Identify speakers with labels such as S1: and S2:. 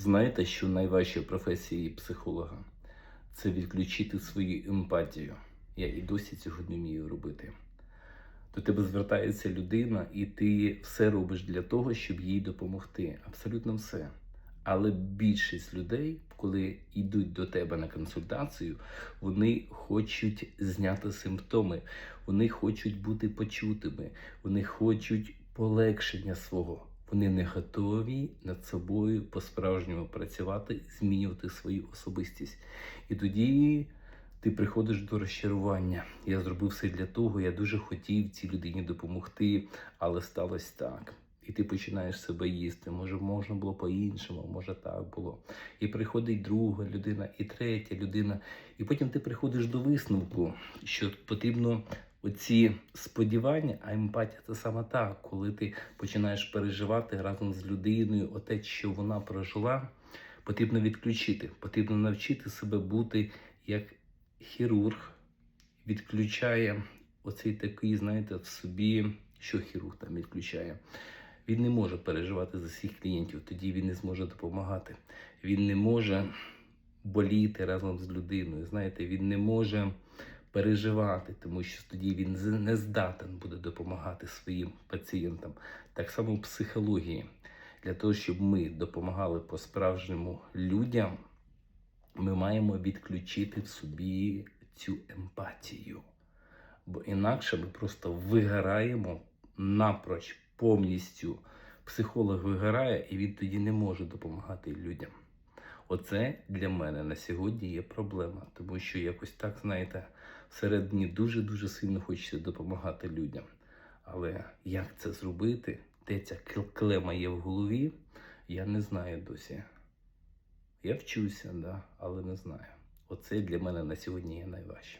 S1: Знаєте, що найважча в професії психолога це відключити свою емпатію. Я і досі цього не вмію робити. До тебе звертається людина, і ти все робиш для того, щоб їй допомогти. Абсолютно все. Але більшість людей, коли йдуть до тебе на консультацію, вони хочуть зняти симптоми, вони хочуть бути почутими, вони хочуть полегшення свого. Вони не готові над собою по-справжньому працювати, змінювати свою особистість. І тоді ти приходиш до розчарування. Я зробив все для того, я дуже хотів цій людині допомогти, але сталося так. І ти починаєш себе їсти. Може, можна було по-іншому, може так було. І приходить друга людина, і третя людина. І потім ти приходиш до висновку, що потрібно оці сподівання, а емпатія це саме так, коли ти починаєш переживати разом з людиною, оте, що вона прожила, потрібно відключити. Потрібно навчити себе бути як хірург, відключає оцей такий, знаєте, в собі, що хірург там відключає. Він не може переживати за всіх клієнтів, тоді він не зможе допомагати. Він не може боліти разом з людиною. Знаєте, він не може переживати, тому що тоді він не здатен буде допомагати своїм пацієнтам. Так само в психології. Для того, щоб ми допомагали по-справжньому людям, ми маємо відключити в собі цю емпатію. Бо інакше ми просто вигораємо напроч повністю. Психолог вигорає, і він тоді не може допомагати людям. Оце для мене на сьогодні є проблема, тому що якось так, знаєте, всередині дуже-дуже сильно хочеться допомагати людям. Але як це зробити, де ця клема є в голові, я не знаю досі. Я вчуся, да, але не знаю. Оце для мене на сьогодні є найважче.